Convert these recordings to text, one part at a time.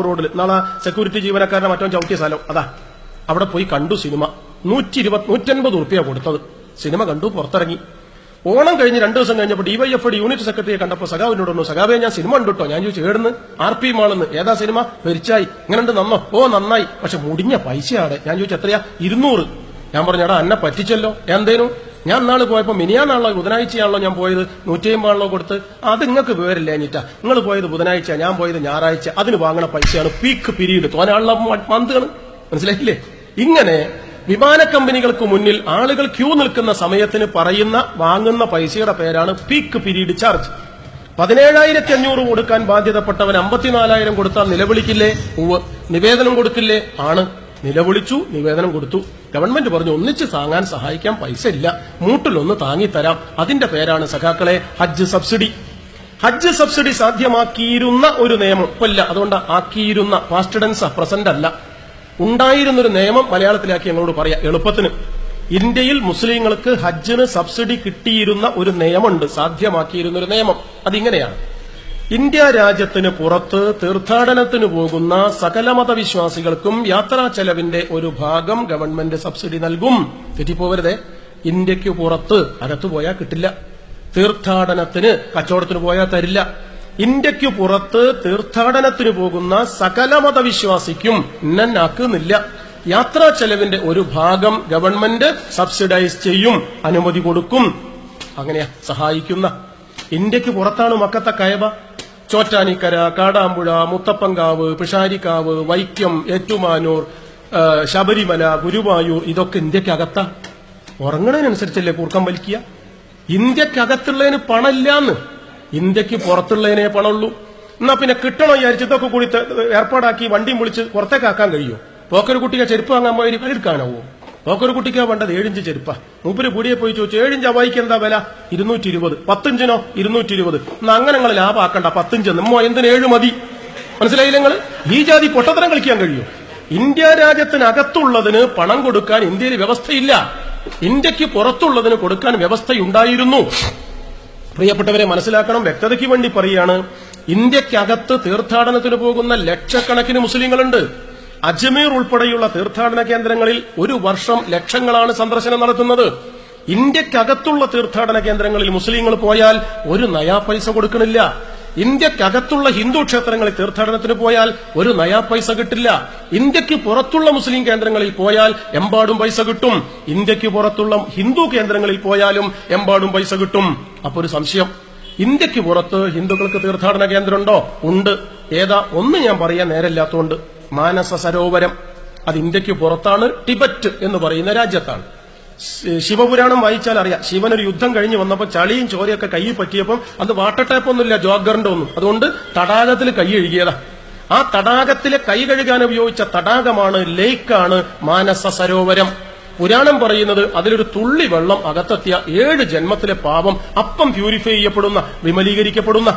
റോഡിൽ. നാളെ സെക്യൂരിറ്റി ജീവനക്കാരനെ മറ്റോ ചവിട്ടിയ സ്ഥലം. അതാ. അവിടെ പോയി കണ്ടു സിനിമ. നൂറ്റി ഇരുപത് നൂറ്റൻപത് ഉറുപ്പ്യ കൊടുത്തത്. സിനിമ കണ്ടു പുറത്തിറങ്ങി. ഓണം കഴിഞ്ഞ് രണ്ടു ദിവസം കഴിഞ്ഞപ്പോൾ ഡിവൈഎഫ് യൂണിറ്റ് സെക്രട്ടറിയെ കണ്ടപ്പോൾ സഖാവിനോട് പറഞ്ഞു സഖാവെ ഞാൻ സിനിമ കണ്ടുട്ടോ ഞാൻ ചോദിച്ചു ഏടുന്ന്? ആർ പി മാളെന്ന് ഏതാ സിനിമ? വെരിച്ചായി ഇങ്ങനെ നന്നോ? ഓ നന്നായി. പക്ഷെ മുടിഞ്ഞ പൈസയാണ് ഞാൻ ചോദിച്ചു എത്രയാ? ഇരുന്നൂറ്. ഞാൻ പറഞ്ഞു എടാ എന്നെ പറ്റിച്ചല്ലോ. എന്തേനു? ഞാൻ നാൾ പോയപ്പോൾ മിനിയാന്നാണല്ലോ ബുധനാഴ്ചയാണല്ലോ ഞാൻ പോയത്. നൂറ്റിയമ്പാണല്ലോ കൊടുത്ത്. അത് നിങ്ങൾക്ക് വിവരമില്ല അനിറ്റ നിങ്ങൾ പോയത് ബുധനാഴ്ച ഞാൻ പോയത് ഞായറാഴ്ച. അതിന് വാങ്ങണ പൈസയാണ് പീക്ക് പിരീഡ് തോനാളുള്ള മന്താണ് മനസ്സിലായില്ലേ? ഇങ്ങനെ വിമാന കമ്പനികൾക്ക് മുന്നിൽ ആളുകൾ ക്യൂ നിൽക്കുന്ന സമയത്തിന് പറയുന്ന വാങ്ങുന്ന പൈസയുടെ പേരാണ് പീക്ക് പിരീഡ് ചാർജ് പതിനേഴായിരത്തി അഞ്ഞൂറ് കൊടുക്കാൻ ബാധ്യതപ്പെട്ടവൻ അമ്പത്തിനാലായിരം കൊടുത്താൽ നിലവിളിക്കില്ലേ? നിവേദനം കൊടുക്കില്ലേ? ആണ്. നിലവിളിച്ചു നിവേദനം കൊടുത്തു. ഗവൺമെന്റ് പറഞ്ഞു ഒന്നിച്ച് താങ്ങാൻ സഹായിക്കാൻ പൈസ ഇല്ല. മൂട്ടിലൊന്ന് താങ്ങിത്തരാം അതിന്റെ പേരാണ് സഖാക്കളെ ഹജ്ജ് സബ്സിഡി. ഹജ്ജ് സബ്സിഡി സാധ്യമാക്കിയിരുന്ന ഒരു നിയമം. ഇപ്പല്ല അതുകൊണ്ട് ആക്കിയിരുന്ന പാസ്റ്റ് പ്രസന്റ് അല്ല. ഉണ്ടായിരുന്നൊരു നിയമം മലയാളത്തിലാക്കി ഞങ്ങളോട് പറയാം എളുപ്പത്തിന്. ഇന്ത്യയിൽ മുസ്ലിങ്ങൾക്ക് ഹജ്ജിന് സബ്സിഡി കിട്ടിയിരുന്ന ഒരു നിയമമുണ്ട്. സാധ്യമാക്കിയിരുന്ന ഒരു നിയമം. അതിങ്ങനെയാണ്. ഇന്ത്യ രാജ്യത്തിന് പുറത്ത് തീർത്ഥാടനത്തിന് പോകുന്ന സകല മതവിശ്വാസികൾക്കും യാത്രാ ചെലവിന്റെ ഒരു ഭാഗം ഗവൺമെന്റ് സബ്സിഡി നൽകും. തെറ്റിപ്പോവരുതേ. ഇന്ത്യയ്ക്ക് പുറത്ത് അകത്തു പോയാൽ കിട്ടില്ല. തീർത്ഥാടനത്തിന് കച്ചവടത്തിന് പോയാൽ തരില്ല. ഇന്ത്യയ്ക്ക് പുറത്ത് തീർത്ഥാടനത്തിന് പോകുന്ന സകല മതവിശ്വാസിക്കും ഇന്നാക്കുന്നില്ല യാത്രാ ചെലവിന്റെ ഒരു ഭാഗം ഗവൺമെന്റ് സബ്സിഡൈസ് ചെയ്യും അനുമതി കൊടുക്കും. അങ്ങനെയാ സഹായിക്കുന്ന. ഇന്ത്യയ്ക്ക് പുറത്താണ് മക്കത്തെ കയബ. ചോറ്റാനിക്കര കാടാമ്പുഴ മുത്തപ്പങ്കാവ് പിഷാരിക്കാവ് വൈക്കം ഏറ്റുമാനൂർ ശബരിമല ഗുരുവായൂർ ഇതൊക്കെ ഇന്ത്യക്കകത്താ. ഉറങ്ങണതിനനുസരിച്ചല്ലേ കൂർക്കം വലിക്കുക? ഇന്ത്യക്കകത്തുള്ളതിന് പണമില്ലാന്ന്. ഇന്ത്യയ്ക്ക് പുറത്തുള്ളതിനെ പണമുള്ളൂ. എന്നാ പിന്നെ കിട്ടണോ വിചാരിച്ച് ഇതൊക്കെ കൂടി ഏർപ്പാടാക്കി വണ്ടിയും വിളിച്ച് പുറത്തേക്കാക്കാൻ കഴിയുമോ പോക്കൊരു കുട്ടിക്ക് ചെരുപ്പ് വാങ്ങാൻ പോയി എടുക്കാനാവോ പോക്കൊരു കുട്ടിക്കാ വേണ്ടത് ഏഴിഞ്ച് ചെരുപ്പ. മൂപ്പര് കൂടിയെ പോയി ചോദിച്ചു ഏഴിഞ്ച് അവായിക്ക് എന്താ വില? ഇരുന്നൂറ്റി ഇരുപത് പത്തിഞ്ചിനോ? ഇരുന്നൂറ്റി ഇരുപത് എന്നാ അങ്ങനെ നിങ്ങൾ ലാഭാക്കണ്ട പത്തിഞ്ച്. നമ്മ എന്തിന് ഏഴ് മതി? മനസ്സിലായില്ല നിങ്ങൾ ഈ ജാതി പൊട്ടത്തരം കളിക്കാൻ കഴിയും. ഇന്ത്യ രാജ്യത്തിനകത്തുള്ളതിന് പണം കൊടുക്കാൻ ഇന്ത്യയിൽ വ്യവസ്ഥയില്ല. ഇന്ത്യയ്ക്ക് പുറത്തുള്ളതിന് കൊടുക്കാൻ വ്യവസ്ഥയുണ്ടായിരുന്നു. പ്രിയപ്പെട്ടവരെ മനസ്സിലാക്കണം വ്യക്തതയ്ക്ക് വേണ്ടി പറയുകയാണ് ഇന്ത്യക്കകത്ത് തീർത്ഥാടനത്തിന് പോകുന്ന ലക്ഷക്കണക്കിന് മുസ്ലിങ്ങളുണ്ട്. അജ്മീർ ഉൾപ്പെടെയുള്ള തീർത്ഥാടന കേന്ദ്രങ്ങളിൽ ഒരു വർഷം ലക്ഷങ്ങളാണ് സന്ദർശനം നടത്തുന്നത്. ഇന്ത്യക്കകത്തുള്ള തീർത്ഥാടന കേന്ദ്രങ്ങളിൽ മുസ്ലിങ്ങൾ പോയാൽ ഒരു നയാ പൈസ കൊടുക്കണില്ല. ഇന്ത്യക്കകത്തുള്ള ഹിന്ദു ക്ഷേത്രങ്ങളിൽ തീർത്ഥാടനത്തിന് പോയാൽ ഒരു നയാ പൈസ കിട്ടില്ല. ഇന്ത്യയ്ക്ക് പുറത്തുള്ള മുസ്ലിം കേന്ദ്രങ്ങളിൽ പോയാൽ എമ്പാടും പൈസ കിട്ടും. ഇന്ത്യയ്ക്ക് പുറത്തുള്ള ഹിന്ദു കേന്ദ്രങ്ങളിൽ പോയാലും എമ്പാടും പൈസ കിട്ടും. അപ്പൊ ഒരു സംശയം. ഇന്ത്യയ്ക്ക് പുറത്ത് ഹിന്ദുക്കൾക്ക് തീർത്ഥാടന കേന്ദ്രമുണ്ടോ? ഉണ്ട്. ഏതാ? ഒന്ന് ഞാൻ പറയാൻ നേരമില്ലാത്തതുകൊണ്ട്. മാനസ സരോവരം അത് ഇന്ത്യയ്ക്ക് പുറത്താണ് ടിബറ്റ് എന്ന് പറയുന്ന രാജ്യത്താണ്. ശിവപുരാണം വായിച്ചാൽ അറിയാം. ശിവൻ ഒരു യുദ്ധം കഴിഞ്ഞ് വന്നപ്പോൾ ചളിയും ചോരയൊക്കെ കൈയിൽ പറ്റിയപ്പം അത് വാട്ടർ ടാപ്പ് ഒന്നുമില്ല ജോഗറിന്റെ ഒന്നും. അതുകൊണ്ട് തടാകത്തിൽ കൈ കഴുകിയതാ. ആ തടാകത്തിലെ കൈ കഴുകാൻ ഉപയോഗിച്ച തടാകമാണ് ലേക്കാണ് മാനസ സരോവരം പുരാണം പറയുന്നത് അതിലൊരു തുള്ളി വെള്ളം അകത്തെത്തിയ ഏഴ് ജന്മത്തിലെ പാപം അപ്പം പ്യൂരിഫൈ ചെയ്യപ്പെടുന്ന വിമലീകരിക്കപ്പെടുന്ന.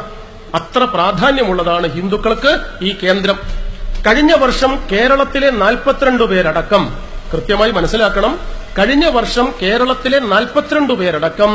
അത്ര പ്രാധാന്യമുള്ളതാണ് ഹിന്ദുക്കൾക്ക് ഈ കേന്ദ്രം. കഴിഞ്ഞ വർഷം കേരളത്തിലെ നാൽപ്പത്തിരണ്ട് പേരടക്കം കൃത്യമായി മനസ്സിലാക്കണം കഴിഞ്ഞ വർഷം കേരളത്തിലെ നാൽപ്പത്തിരണ്ട് പേരടക്കം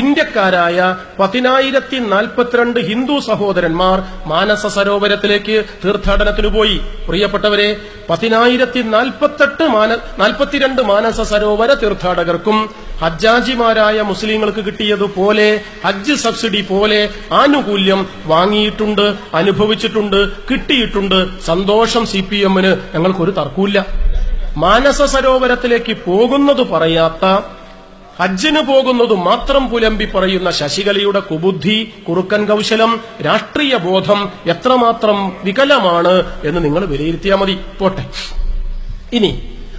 ഇന്ത്യക്കാരായ പതിനായിരത്തി നാൽപ്പത്തിരണ്ട് ഹിന്ദു സഹോദരന്മാർ മാനസ സരോവരത്തിലേക്ക് തീർത്ഥാടനത്തിന് പോയി. പ്രിയപ്പെട്ടവരെ പതിനായിരത്തി നാൽപ്പത്തെട്ട് മാന നാൽപ്പത്തിരണ്ട് മാനസ സരോവര തീർത്ഥാടകർക്കും ഹജ്ജാജിമാരായ മുസ്ലിങ്ങൾക്ക് കിട്ടിയതുപോലെ ഹജ്ജ് സബ്സിഡി പോലെ ആനുകൂല്യം വാങ്ങിയിട്ടുണ്ട് അനുഭവിച്ചിട്ടുണ്ട് കിട്ടിയിട്ടുണ്ട്. സന്തോഷം സി പി എമ്മിന് ഞങ്ങൾക്കൊരു തർക്കമില്ല മാനസ സരോവരത്തിലേക്ക് പോകുന്നത് പറയാത്ത ഹജ്ജിന് പോകുന്നത് മാത്രം പുലമ്പി പറയുന്ന ശശികലയുടെ കുബുദ്ധി കുറുക്കൻ കൗശലം രാഷ്ട്രീയ ബോധം എത്രമാത്രം വികലമാണ് എന്ന് നിങ്ങൾ വിലയിരുത്തിയാൽ മതി. പോട്ടെ. ഇനി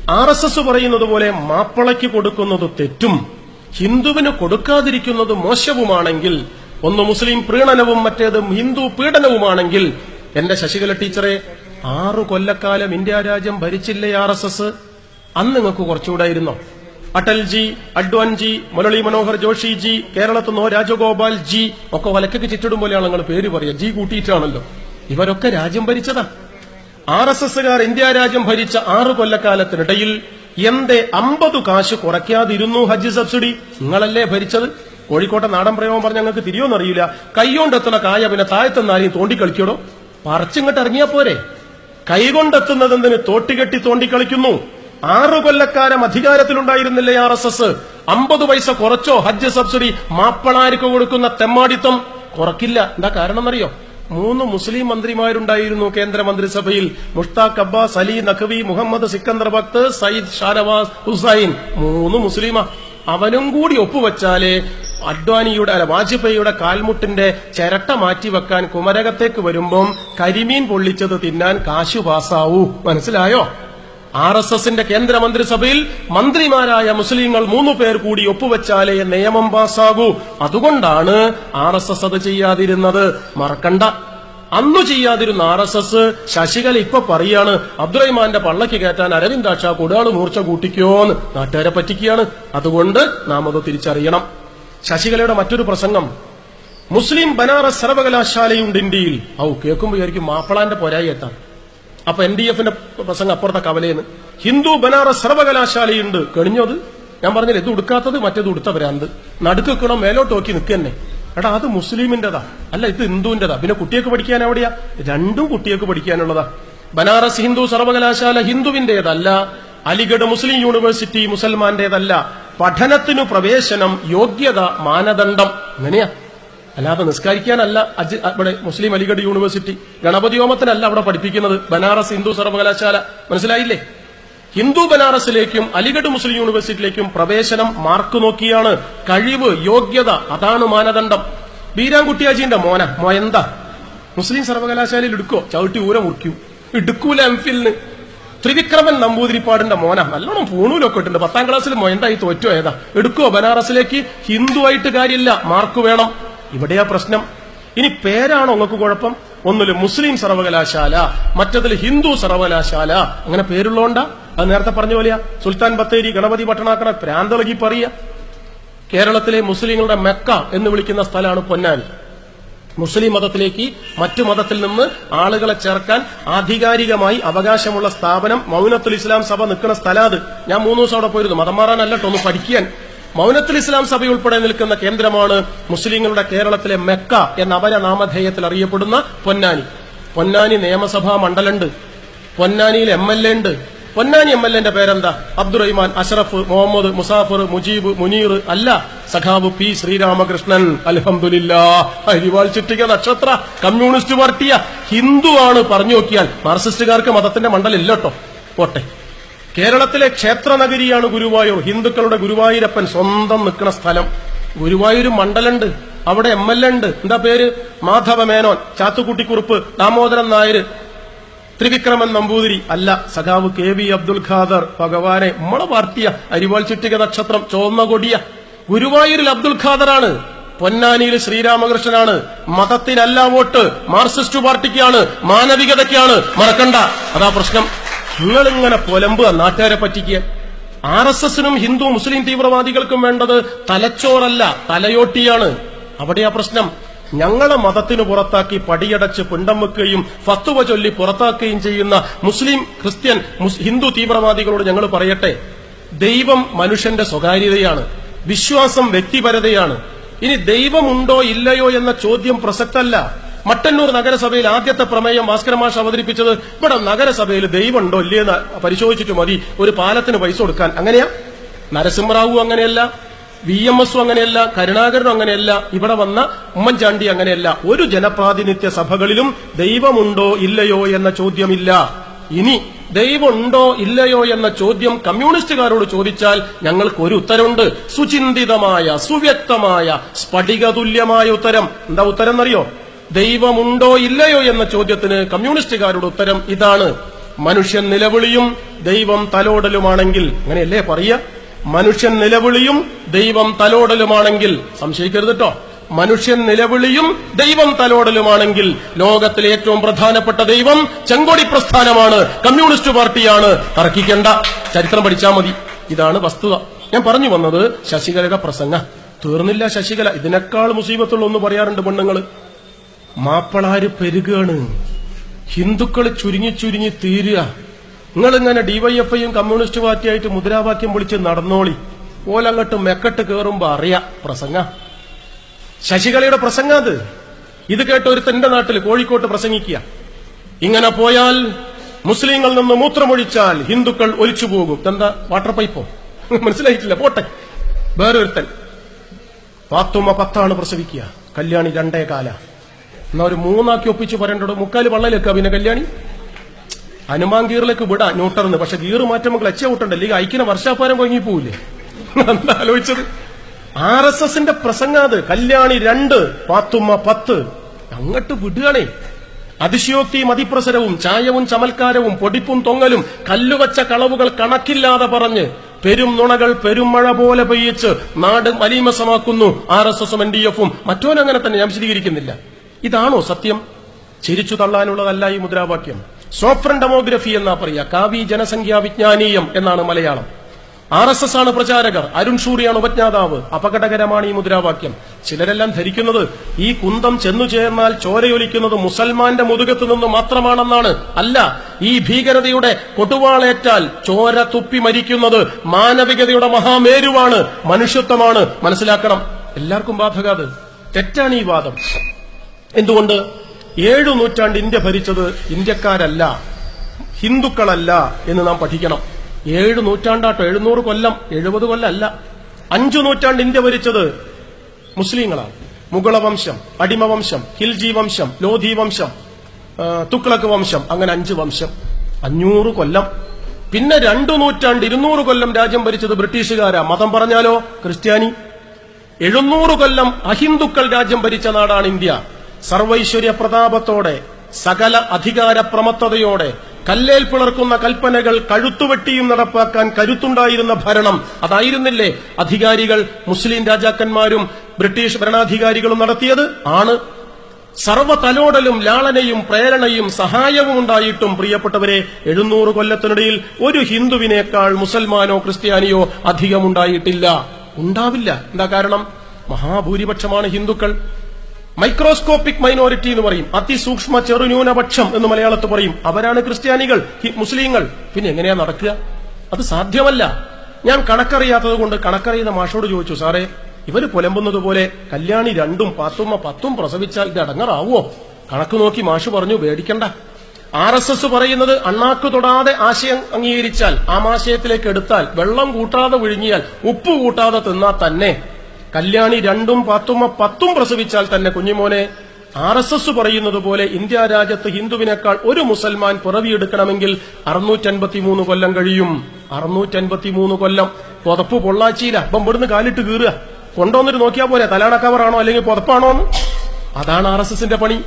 ആർ എസ് എസ് പറയുന്നത് പോലെ മാപ്പിളയ്ക്ക് കൊടുക്കുന്നത് തെറ്റും ഹിന്ദുവിന് കൊടുക്കാതിരിക്കുന്നത് മോശവുമാണെങ്കിൽ ഒന്ന് മുസ്ലിം പ്രീണനവും മറ്റേത് ഹിന്ദു പീഡനവുമാണെങ്കിൽ എന്റെ ശശികല ടീച്ചറെ ആറു കൊല്ലക്കാലം ഇന്ത്യ രാജ്യം ഭരിച്ചില്ലേ ആർ എസ് എസ്? അന്ന് നിങ്ങൾക്ക് കുറച്ചുകൂടായിരുന്നോ അടൽജി അഡ്വാൻജി മുരളി മനോഹർ ജോഷി ജി കേരളത്തിൽ നിന്നോ രാജഗോപാൽ ജി ഒക്കെ വലക്കൊക്കെ ചുറ്റിടും പോലെയാണ് നിങ്ങൾ പേര് പറയുക. ജി കൂട്ടിയിട്ടാണല്ലോ. ഇവരൊക്കെ രാജ്യം ഭരിച്ചതാ. ആർ എസ് എസുകാർ ഇന്ത്യ രാജ്യം ഭരിച്ച ആറ് കൊല്ലക്കാലത്തിനിടയിൽ എന്തേ അമ്പത് കാശ് കുറയ്ക്കാതിരുന്നു ഹജ്ജ് സബ്സിഡി? നിങ്ങളല്ലേ ഭരിച്ചത്? കോഴിക്കോട്ടെ നാടൻ പ്രയോഗം പറഞ്ഞ ഞങ്ങൾക്ക് തിരിയോന്നറിയില്ല കൈകൊണ്ടെത്തുന്ന കായ പിന്നെ താഴത്തെന്നാരെയും തോണ്ടിക്കളിക്കണോ? പറിച്ചിങ്ങോട്ട് ഇറങ്ങിയാ പോരെ. കൈകൊണ്ടെത്തുന്നതെന്തിന് തോട്ടികെട്ടി തോണ്ടിക്കളിക്കുന്നു? ആറു കൊല്ലക്കാലം അധികാരത്തിലുണ്ടായിരുന്നില്ലേ ആർ എസ് എസ്? അമ്പത് പൈസ കുറച്ചോ ഹജ്ജ് സബ്സിഡി? മാപ്പിളാർക്ക് കൊടുക്കുന്ന തെമ്മാടിത്തം കുറക്കില്ല. എന്താ കാരണം എന്നറിയോ മൂന്ന് മുസ്ലിം മന്ത്രിമാരുണ്ടായിരുന്നു കേന്ദ്രമന്ത്രിസഭയിൽ. മുഷ്താഖ് അബ്ബാസ് അലി നഖവി മുഹമ്മദ് സിക്കന്ദർ ഭക്ത് സയ്യിദ് ഷാനവാസ് ഹുസൈൻ. മൂന്ന് മുസ്ലിമാ. അവനും കൂടി ഒപ്പുവെച്ചാലേ അഡ്വാനിയുടെ അല്ല വാജ്പേയിയുടെ കാൽമുട്ടിന്റെ ചിരട്ട മാറ്റിവെക്കാൻ കുമരകത്തേക്ക് വരുമ്പം കരിമീൻ പൊള്ളിച്ചത് തിന്നാൻ കാശു പാസാവൂ മനസ്സിലായോ? ആർ എസ് എസിന്റെ കേന്ദ്രമന്ത്രിസഭയിൽ മന്ത്രിമാരായ മുസ്ലിങ്ങൾ മൂന്നു പേർ കൂടി ഒപ്പുവെച്ചാലേ നിയമം പാസ്സാകൂ അതുകൊണ്ടാണ് ആർ എസ് എസ് അത് ചെയ്യാതിരുന്നത്. മറക്കണ്ട. അന്നു ചെയ്യാതിരുന്ന ആർ എസ് എസ് ശശികല ഇപ്പൊ പറയാണ് അബ്ദുറഹിമാന്റെ പള്ളക്ക് കയറ്റാൻ അരവിന്ദാക്ഷ കൊടാൾ മൂർച്ച കൂട്ടിക്കോന്ന്. നാട്ടുകാരെ പറ്റിക്കുകയാണ്. അതുകൊണ്ട് നാം അത് തിരിച്ചറിയണം. ശശികലയുടെ മറ്റൊരു പ്രസംഗം. മുസ്ലിം ബനാറസ് സർവകലാശാലയുണ്ട് ഇന്ത്യയിൽ. ഔ കേൾക്കുമ്പോൾ വിചാരിക്കും മാപ്പിളാന്റെ പോരായി എത്താം അപ്പൊ എൻ ഡി എഫിന്റെ പ്രസംഗം അപ്പുറത്തെ കവലയെന്ന് ഹിന്ദു ബനാറസ് സർവകലാശാലയുണ്ട്. കഴിഞ്ഞത് ഞാൻ പറഞ്ഞില്ല ഇത് ഉടുക്കാത്തത് മറ്റേത് ഉടുത്ത ഭ്രാന്ത് നടുക്കണം മേലോട്ട് നോക്കി നിൽക്കന്നെ എടാ അത് മുസ്ലിമിന്റെതാ. അല്ല ഇത് ഹിന്ദുവിന്റെതാ. പിന്നെ കുട്ടിയൊക്കെ പഠിക്കാൻ എവിടെയാ? രണ്ടും കുട്ടിയൊക്കെ പഠിക്കാനുള്ളതാ. ബനാറസ് ഹിന്ദു സർവകലാശാല ഹിന്ദുവിന്റേതല്ല. അലിഗഡ് മുസ്ലിം യൂണിവേഴ്സിറ്റി മുസൽമാന്റേതല്ല. പഠനത്തിനു പ്രവേശനം യോഗ്യത മാനദണ്ഡം. അങ്ങനെയാ? അല്ലാതെ നിസ്കരിക്കാനല്ല അജ് ഇവിടെ മുസ്ലിം അലിഗഡ് യൂണിവേഴ്സിറ്റി ഗണപതി ഹോമത്തിനല്ല അവിടെ പഠിപ്പിക്കുന്നത്. ബനാറസ് ഹിന്ദു സർവകലാശാല. മനസ്സിലായില്ലേ? ഹിന്ദു ബനാറസിലേക്കും അലിഗഡ് മുസ്ലിം യൂണിവേഴ്സിറ്റിയിലേക്കും പ്രവേശനം മാർക്ക് നോക്കിയാണ്. കഴിവ് യോഗ്യത അതാണ് മാനദണ്ഡം. ബീരാൻകുട്ടിയാജിന്റെ മോന മോയന്ത. മുസ്ലിം സർവകലാശാലയിൽ എടുക്കോ? ചവിട്ടി ഊര മുറിക്കൂ. എടുക്കൂല എംഫിലിന് ത്രിവിക്രമൻ നമ്പൂതിരിപ്പാടിന്റെ മോന. നല്ലോണം പൂണൂലൊക്കെ ഇട്ടുണ്ട് പത്താം ക്ലാസ്സിൽ മൊയന്തായി തോറ്റോ ഏതാ എടുക്കോ? ബനാറസിലേക്ക് ഹിന്ദു ആയിട്ട് കാര്യമില്ല. മാർക്ക് വേണം. ഇവിടെയാ പ്രശ്നം. ഇനി പേരാണോ നിങ്ങൾക്ക് കുഴപ്പം? ഒന്നിൽ മുസ്ലിം സർവകലാശാല മറ്റതിൽ ഹിന്ദു സർവകലാശാല. അങ്ങനെ പേരുള്ളോണ്ടാ അത് നേരത്തെ പറഞ്ഞ പോലെയാ. സുൽത്താൻ ബത്തേരി ഗണപതി പട്ടണാക്കണ പ്രാന്തളകി പറയ. കേരളത്തിലെ മുസ്ലിങ്ങളുടെ മെക്ക എന്ന് വിളിക്കുന്ന സ്ഥലമാണ് പൊന്നാനി. മുസ്ലിം മതത്തിലേക്ക് മറ്റു മതത്തിൽ നിന്ന് ആളുകളെ ചേർക്കാൻ ആധികാരികമായി അവകാശമുള്ള സ്ഥാപനം മൗനത്തുൽ ഇസ്ലാം സഭ നിൽക്കുന്ന സ്ഥലം അത്. ഞാൻ മൂന്ന് ദിവസം അവിടെ പോയിരുന്നു. മതം മാറാനല്ല ഒന്ന് പഠിക്കാൻ. മൗനത്തുൽ ഇസ്ലാം സഭ ഉൾപ്പെടെ നിൽക്കുന്ന കേന്ദ്രമാണ് മുസ്ലിങ്ങളുടെ കേരളത്തിലെ മെക്ക എന്ന അപരനാമധേയത്തിൽ അറിയപ്പെടുന്ന പൊന്നാനി. പൊന്നാനി നിയമസഭാ മണ്ഡലുണ്ട്. പൊന്നാനിയിൽ എം എൽ എ ഉണ്ട്. പൊന്നാനി എം എൽ എന്റെ പേരെന്താ? അബ്ദുറഹിമാൻ അഷറഫ് മുഹമ്മദ് മുസാഫർ മുജീബ് മുനീർ അല്ല സഖാവ് പി. ശ്രീരാമകൃഷ്ണൻ. അലഹമുല്ല അരിവാൾ ചുറ്റിക നക്ഷത്ര കമ്മ്യൂണിസ്റ്റ് പാർട്ടിയ. ഹിന്ദുവാണ് പറഞ്ഞു നോക്കിയാൽ. മാർക്സിസ്റ്റുകാർക്ക് മതത്തിന്റെ മണ്ഡലം ഇല്ലട്ടോ. പോട്ടെ. കേരളത്തിലെ ക്ഷേത്രനഗരിയാണ് ഗുരുവായൂർ. ഹിന്ദുക്കളുടെ ഗുരുവായൂരപ്പൻ സ്വന്തം നിൽക്കുന്ന സ്ഥലം. ഗുരുവായൂർ മണ്ഡലുണ്ട് അവിടെ എം എൽ എ ഉണ്ട്. എന്താ പേര്? മാധവ മേനോൻ ചാത്തുക്കുട്ടിക്കുറുപ്പ് ദാമോദരൻ നായർ ത്രിവിക്രമൻ നമ്പൂതിരി. അല്ല സഖാവ് കെ വി അബ്ദുൽ ഖാദർ ഭഗവാനെ. നമ്മളെ പാർട്ടിയ. അരിവാൾ ചുറ്റിക നക്ഷത്രം ചോന്ന കൊടിയ ഗുരുവായൂരിൽ അബ്ദുൽ ഖാദറാണ്. പൊന്നാനിയിൽ ശ്രീരാമകൃഷ്ണനാണ്. മതത്തിനല്ല വോട്ട്. മാർക്സിസ്റ്റ് പാർട്ടിക്കാണ്. മാനവികതയ്ക്കാണ്. മറക്കണ്ട. അതാ പ്രശ്നം. നിങ്ങളിങ്ങനെ പൊലമ്പ് നാട്ടുകാരെ പറ്റിക്കുക. ആർ എസ് എസിനും ഹിന്ദു മുസ്ലിം തീവ്രവാദികൾക്കും വേണ്ടത് തലച്ചോറല്ല തലയോട്ടിയാണ്. അവിടെയാ പ്രശ്നം. ഞങ്ങളെ മതത്തിന് പുറത്താക്കി പടിയടച്ച് പിണ്ടം വെക്കുകയും ഫത്തുവ ചൊല്ലി പുറത്താക്കുകയും ചെയ്യുന്ന മുസ്ലിം ക്രിസ്ത്യൻ ഹിന്ദു തീവ്രവാദികളോട് ഞങ്ങൾ പറയട്ടെ. ദൈവം മനുഷ്യന്റെ സ്വകാര്യതയാണ്. വിശ്വാസം വ്യക്തിപരതയാണ്. ഇനി ദൈവമുണ്ടോ ഇല്ലയോ എന്ന ചോദ്യം പ്രസക്തല്ല. മട്ടന്നൂർ നഗരസഭയിൽ ആദ്യത്തെ പ്രമേയം ഭാസ്കര മാഷ് അവതരിപ്പിച്ചത് ഇവിടെ നഗരസഭയിൽ ദൈവമുണ്ടോ ഇല്ലേന്ന് പരിശോധിച്ചിട്ട് മതി. ഒരു പാലത്തിന് പൈസ കൊടുക്കാൻ. അങ്ങനെയാ? നരസിംഹറാവു അങ്ങനെയല്ല വി എം എസും അങ്ങനെയല്ല കരുണാകരനും അങ്ങനെയല്ല ഇവിടെ വന്ന ഉമ്മൻചാണ്ടി അങ്ങനെയല്ല. ഒരു ജനപ്രാതിനിധ്യ സഭകളിലും ദൈവമുണ്ടോ ഇല്ലയോ എന്ന ചോദ്യമില്ല. ഇനി ദൈവമുണ്ടോ ഇല്ലയോ എന്ന ചോദ്യം കമ്മ്യൂണിസ്റ്റുകാരോട് ചോദിച്ചാൽ ഞങ്ങൾക്ക് ഒരു ഉത്തരമുണ്ട്. സുചിന്തിതമായ സുവ്യക്തമായ സ്ഫടികതുല്യമായ ഉത്തരം. എന്താ ഉത്തരം എന്നറിയോ? ദൈവമുണ്ടോ ഇല്ലയോ എന്ന ചോദ്യത്തിന് കമ്മ്യൂണിസ്റ്റുകാരുടെ ഉത്തരം ഇതാണ്. മനുഷ്യൻ നിലവിളിയും ദൈവം തലോടലുമാണെങ്കിൽ അങ്ങനെയല്ലേ പറയുക? മനുഷ്യൻ നിലവിളിയും ദൈവം തലോടലുമാണെങ്കിൽ സംശയിക്കരുത് കേട്ടോ. മനുഷ്യൻ നിലവിളിയും ദൈവം തലോടലുമാണെങ്കിൽ ലോകത്തിലെ ഏറ്റവും പ്രധാനപ്പെട്ട ദൈവം ചെങ്കോടി പ്രസ്ഥാനമാണ് കമ്മ്യൂണിസ്റ്റ് പാർട്ടിയാണ്. തർക്കിക്കേണ്ട. ചരിത്രം പഠിച്ചാൽ മതി. ഇതാണ് വസ്തുത. ഞാൻ പറഞ്ഞു വന്നത് ശശികലയുടെ പ്രസംഗ. തീർന്നില്ല ശശികല. ഇതിനേക്കാൾ മുസീബത്തുള്ള ഒന്ന് പറയാറുണ്ട് പെണ്ണുങ്ങൾ. മാപ്പിളാര് പെരുകാണ്. ഹിന്ദുക്കൾ ചുരുങ്ങി ചുരുങ്ങി തീരുക. നിങ്ങളിങ്ങനെ ഡിവൈഎഫ്ഐയും കമ്മ്യൂണിസ്റ്റ് പാർട്ടിയായിട്ട് മുദ്രാവാക്യം വിളിച്ച് നടന്നോളി. ഓലങ്ങട്ട് മെക്കട്ട് കയറുമ്പോ അറിയാം പ്രസംഗ. ശശികലയുടെ പ്രസംഗം അത്. ഇത് കേട്ട് ഒരു തന്റെ നാട്ടിൽ കോഴിക്കോട്ട് പ്രസംഗിക്കുക. ഇങ്ങനെ പോയാൽ മുസ്ലിങ്ങളിൽ നിന്ന് മൂത്രമൊഴിച്ചാൽ ഹിന്ദുക്കൾ ഒലിച്ചു പോകും. എന്താ വാട്ടർ പൈപ്പോ? മനസ്സിലായിട്ടില്ല. പോട്ടെ. വേറൊരുത്തൻ. പാത്തുമ്മ പത്താണ് പ്രസവിക്കുക. കല്യാണി രണ്ടേ കാല എന്നാ ഒരു മൂന്നാക്കി ഒപ്പിച്ച് പറയേണ്ടത് മുക്കാൽ വള്ളലേക്ക് പിന്നെ കല്യാണി. ഹനുമാൻ ഗീറിലേക്ക് വിടാ ന്യൂട്ടർന്ന് പക്ഷെ ഗീറ് മാറ്റം ക്ലച്ച് ഔട്ടുണ്ടല്ലേ ഈ ഐക്കിനെ വർഷാപ്പാരം കൊങ്ങി പോവില്ലേ? എന്താ ആലോചിച്ചത്? ആർ എസ് എസിന്റെ പ്രസംഗാത് കല്യാണി രണ്ട് പാത്തുമ്മ പത്ത്. അങ്ങോട്ട് വിടുകയാണേ. അതിശയോക്തിയും അതിപ്രസരവും ചായവും ചമൽക്കാരവും പൊടിപ്പും തൊങ്ങലും കല്ലുവച്ച കളവുകൾ കണക്കില്ലാതെ പറഞ്ഞ് പെരും നുണകൾ പെരുമഴ പോലെ പെയ്യിച്ച് നാട് മലീമസമാക്കുന്നു ആർ എസ് എസും എൻ ഡി എഫും. മറ്റോനങ്ങനെ തന്നെ ഞാൻ വിശദീകരിക്കുന്നില്ല. ഇതാണോ സത്യം? ചിരിച്ചു തള്ളാനുള്ളതല്ല ഈ മുദ്രാവാക്യം. സോഫ്രൻ ഡെമോഗ്രഫി എന്നാ പറയുക കാവി ജനസംഖ്യാ വിജ്ഞാനീയം എന്നാണ് മലയാളം. ആർ എസ് എസ് ആണ് പ്രചാരകർ. അരുൺ ഷൂറിയാണ് ഉപജ്ഞാതാവ്. അപകടകരമാണ് ഈ മുദ്രാവാക്യം. ചിലരെല്ലാം ധരിക്കുന്നത് ഈ കുന്തം ചെന്നു ചേർന്നാൽ ചോരയൊലിക്കുന്നത് മുസൽമാന്റെ മുതുകത്ത് നിന്ന് മാത്രമാണെന്നാണ്. അല്ല ഈ ഭീകരതയുടെ കൊടുവാളേറ്റാൽ ചോര തുപ്പി മരിക്കുന്നത് മാനവികതയുടെ മഹാമേരുവാണ്. മനുഷ്യത്വമാണ്. മനസ്സിലാക്കണം. എല്ലാവർക്കും ബാധകാത്. തെറ്റാണ് ഈ വാദം. എന്തുകൊണ്ട് ഏഴു നൂറ്റാണ്ട് ഇന്ത്യ ഭരിച്ചത് ഇന്ത്യക്കാരല്ല ഹിന്ദുക്കളല്ല എന്ന് നാം പഠിക്കണം. ഏഴ് നൂറ്റാണ്ടാട്ടോ എഴുന്നൂറ് കൊല്ലം എഴുപത് കൊല്ലം അല്ല. അഞ്ചു നൂറ്റാണ്ട് ഇന്ത്യ ഭരിച്ചത് മുസ്ലിങ്ങളാണ്. മുഗള വംശം അടിമ വംശം ഖിൽജി വംശം ലോധി വംശം തുക്ലക്ക് വംശം അങ്ങനെ അഞ്ച് വംശം. അഞ്ഞൂറ് കൊല്ലം. പിന്നെ രണ്ടു നൂറ്റാണ്ട് ഇരുന്നൂറ് കൊല്ലം രാജ്യം ഭരിച്ചത് ബ്രിട്ടീഷുകാരാ. മതം പറഞ്ഞാലോ ക്രിസ്ത്യാനി? എഴുന്നൂറ് കൊല്ലം അഹിന്ദുക്കൾ രാജ്യം ഭരിച്ച നാടാണ് ഇന്ത്യ. സർവൈശ്വര്യ പ്രതാപത്തോടെ സകല അധികാര പ്രമത്തതയോടെ കല്ലേൽ പിളർക്കുന്ന കൽപ്പനകൾ കഴുത്തുവെട്ടിയും നടപ്പാക്കാൻ കരുത്തുണ്ടായിരുന്ന ഭരണം അതായിരുന്നില്ലേ അധികാരികൾ മുസ്ലിം രാജാക്കന്മാരും ബ്രിട്ടീഷ് ഭരണാധികാരികളും നടത്തിയത്? ആണ്. സർവ തലോടലും ലാളനയും പ്രേരണയും സഹായവും ഉണ്ടായിട്ടും പ്രിയപ്പെട്ടവരെ എഴുന്നൂറ് കൊല്ലത്തിനിടയിൽ ഒരു ഹിന്ദുവിനേക്കാൾ മുസൽമാനോ ക്രിസ്ത്യാനിയോ അധികമുണ്ടായിട്ടില്ല. ഉണ്ടാവില്ല. എന്താ കാരണം? മഹാഭൂരിപക്ഷമാണ് ഹിന്ദുക്കൾ. മൈക്രോസ്കോപ്പിക് മൈനോറിറ്റി എന്ന് പറയും. അതിസൂക്ഷ്മ ചെറുന്യൂനപക്ഷം എന്ന് മലയാളത്തിൽ പറയും. അവരാണ് ക്രിസ്ത്യാനികൾ മുസ്ലിങ്ങൾ. പിന്നെ എങ്ങനെയാ നടക്കുക? അത് സാധ്യമല്ല. ഞാൻ കണക്കറിയാത്തത് കൊണ്ട് കണക്കറിയുന്ന മാഷോട് ചോദിച്ചു സാറേ ഇവർ പുലമ്പുന്നത് പോലെ കല്യാണി രണ്ടും പത്തുമ്മ പത്തും പ്രസവിച്ചാൽ ഇത് അടങ്ങറാവോ? കണക്ക് നോക്കി മാഷ് പറഞ്ഞു പേടിക്കണ്ട. ആർ എസ് എസ് പറയുന്നത് അണ്ണാക്ക് തൊടാതെ ആശയം അംഗീകരിച്ചാൽ ആമാശയത്തിലേക്ക് എടുത്താൽ വെള്ളം കൂട്ടാതെ വിഴുങ്ങിയാൽ ഉപ്പ് കൂട്ടാതെ തിന്നാൽ തന്നെ. കല്യാണി രണ്ടും പാത്തുമ്മ പത്തും പ്രസവിച്ചാൽ തന്നെ കുഞ്ഞുമോനെ ആർ എസ് എസ് പറയുന്നത് പോലെ ഇന്ത്യ രാജ്യത്ത് ഹിന്ദുവിനേക്കാൾ ഒരു മുസൽമാൻ പിറവിയെടുക്കണമെങ്കിൽ അറുന്നൂറ്റൻപത്തിമൂന്ന് കൊല്ലം കഴിയും. അറുന്നൂറ്റൻപത്തിമൂന്ന് കൊല്ലം. പുതപ്പ് പൊള്ളാച്ചിയില്ല അപ്പം ഇവിടുന്ന് കാലിട്ട് കീറുക. കൊണ്ടുവന്നിട്ട് നോക്കിയാൽ പോലെ തലാണ കവറാണോ അല്ലെങ്കിൽ പുതപ്പാണോ എന്ന് അതാണ് ആർ എസ് എസിന്റെ പണി.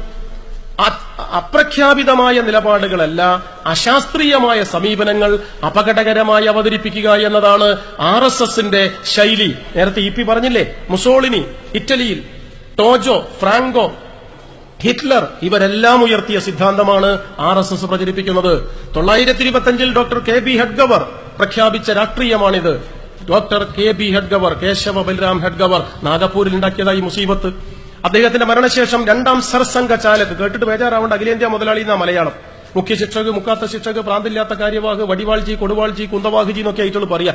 അപ്രഖ്യാപിതമായ നിലപാടുകളല്ല അശാസ്ത്രീയമായ സമീപനങ്ങൾ അപകടകരമായി അവതരിപ്പിക്കുക എന്നതാണ് ആർ എസ് എസിന്റെ ശൈലി. നേരത്തെ ഇ പി പറഞ്ഞില്ലേ മുസോളിനി ഇറ്റലിയിൽ ടോജോ ഫ്രാങ്കോ ഹിറ്റ്ലർ ഇവരെല്ലാം ഉയർത്തിയ സിദ്ധാന്തമാണ് ആർ എസ് എസ് പ്രചരിപ്പിക്കുന്നത്. തൊള്ളായിരത്തി ഇരുപത്തിയഞ്ചിൽ ഡോക്ടർ കെ ബി ഹെഡ്ഗവർ പ്രഖ്യാപിച്ച രാഷ്ട്രീയമാണിത്. Doctor K B Hedgewar Keshav Baliram Hedgewar നാഗപ്പൂരിൽ ഉണ്ടാക്കിയതായി മുസീബത്ത്. അദ്ദേഹത്തിന്റെ മരണശേഷം രണ്ടാം സർസംഘ ചാലക് കേട്ടിട്ട് ബേജാറാവേണ്ട. അഖിലേന്ത്യാ മുതലാളി എന്നാ മലയാളം. മുഖ്യ ശിക്ഷക് മുക്കാത്ത ശിക്ഷക് പ്രാന്തില്ലാത്ത കാര്യവാഹ് വടിവാൾജി കൊടുവാൾജി കുന്തവാഹുജി എന്നൊക്കെ ആയിട്ടുള്ള പറയാ